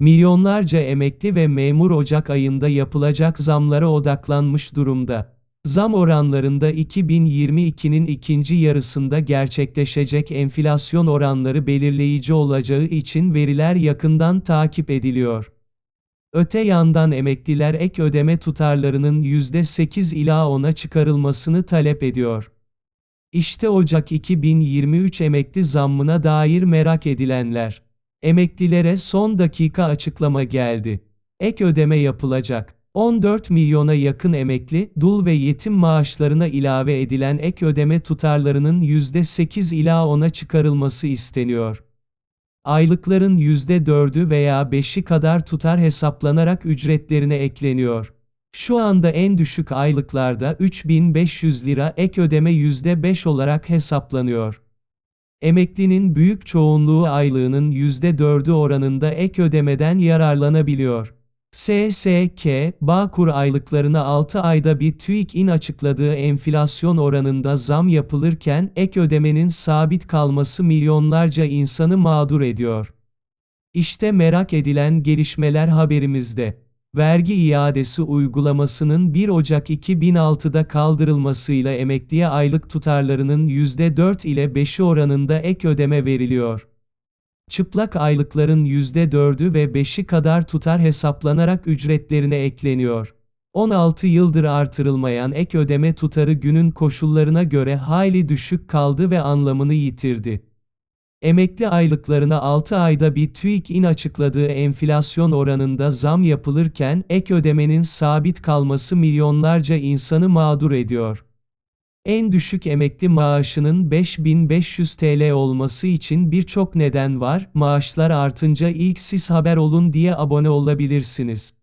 Milyonlarca emekli ve memur Ocak ayında yapılacak zamlara odaklanmış durumda. Zam oranlarında 2022'nin ikinci yarısında gerçekleşecek enflasyon oranları belirleyici olacağı için veriler yakından takip ediliyor. Öte yandan emekliler ek ödeme tutarlarının %8 ila 10'a çıkarılmasını talep ediyor. İşte Ocak 2023 emekli zammına dair merak edilenler. Emeklilere son dakika açıklama geldi. Ek ödeme yapılacak. 14 milyona yakın emekli, dul ve yetim maaşlarına ilave edilen ek ödeme tutarlarının %8 ila 10'a çıkarılması isteniyor. Aylıkların %4'ü veya 5'i kadar tutar hesaplanarak ücretlerine ekleniyor. Şu anda en düşük aylıklarda 3500 lira ek ödeme %5 olarak hesaplanıyor. Emeklinin büyük çoğunluğu aylığının %4'ü oranında ek ödemeden yararlanabiliyor. SSK, Bağkur aylıklarına 6 ayda bir TÜİK'in açıkladığı enflasyon oranında zam yapılırken ek ödemenin sabit kalması milyonlarca insanı mağdur ediyor. İşte merak edilen gelişmeler haberimizde. Vergi iadesi uygulamasının 1 Ocak 2006'da kaldırılmasıyla emekliye aylık tutarlarının %4 ile 5'i oranında ek ödeme veriliyor. Çıplak aylıkların %4'ü ve 5'i kadar tutar hesaplanarak ücretlerine ekleniyor. 16 yıldır artırılmayan ek ödeme tutarı günün koşullarına göre hayli düşük kaldı ve anlamını yitirdi. Emekli aylıklarına 6 ayda bir TÜİK'in açıkladığı enflasyon oranında zam yapılırken ek ödemenin sabit kalması milyonlarca insanı mağdur ediyor. En düşük emekli maaşının 5500 TL olması için birçok neden var. Maaşlar artınca ilk siz haber olun diye abone olabilirsiniz.